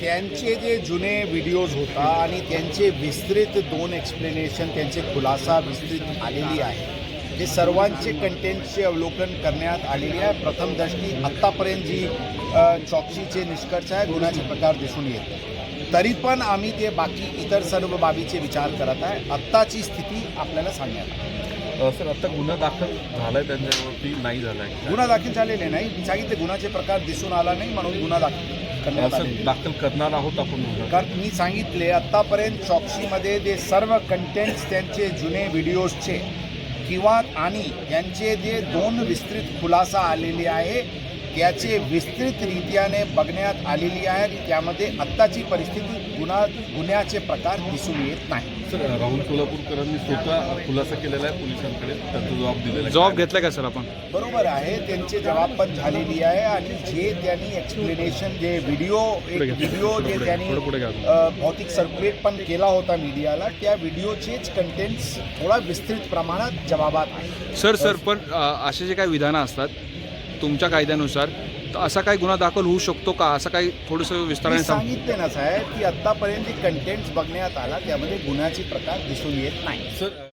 त्यांचे जे जुने व्हिडिओज होता आणि त्यांचे विस्तृत दोन एक्सप्लेनेशन त्यांचे खुलासा विस्तृत आलेली आहे. हे सर्वांचे कंटेंटचे अवलोकन करण्यात आलेली आहे. प्रथम आत्तापर्यंत जी चौकशीचे निष्कर्ष आहे गुन्ह्याचे प्रकार दिसून येत तरी पण आम्ही ते बाकी इतर सर्व बाबीचे विचार करत आहे. आत्ताची स्थिती आपल्याला सांगण्यात आली. सर आता गुन्हा दाखल झालाय त्यांच्यावरती नाही झालाय. गुन्हा दाखल झालेले नाही. मी सांगितले गुन्ह्याचे प्रकार दिसून आला नाही म्हणून गुन्हा दाखल करण्यात सर आलेला दाखल करणार आहोत आपण गुन्हा. कारण मी सांगितले आत्तापर्यंत चॉक्सीमध्ये जे सर्व कंटेंट्स त्यांचे जुने व्हिडिओजचे किंवा आणि त्यांचे जे दोन विस्तृत खुलासा आलेले आहे त्याचे विस्तृतरित्याने बघण्यात आलेली आहे. आणि त्यामध्ये आत्ताची परिस्थिती गुन्हा गुन्ह्याचे प्रकार दिसून येत नाही. सर राहुल सोलापूरकरांनी स्वतः खुलासा केलेला आहे पोलिसांकडे. त्यांचा जबाब दिलेला आहे. जबाब घेतलाय का सर आपण? बरोबर आहे. त्यांचे जबाब पण झालेली आहे आणि जे त्यांनी एक्सप्लेनेशन जे व्हिडिओ एक. व्हिडिओ जे त्यांनी भौतिक सर्क्युलेट पण केला होता मीडियाला त्या व्हिडिओचेच कंटेंट्स थोडा विस्तृत प्रमाणात जबाबात आहे. सर सर पण असे जे काही विधानं असतात तुमच्या कायद्यानुसार तर असा काही गुन्हा दाखल होऊ शकतो का? असं काही थोडंसं विस्ताराने सांग सांगितले ना साहेब की आत्तापर्यंत जे कंटेंट्स बघण्यात आला त्यामध्ये गुन्ह्याचे प्रकार दिसून येत नाही. सर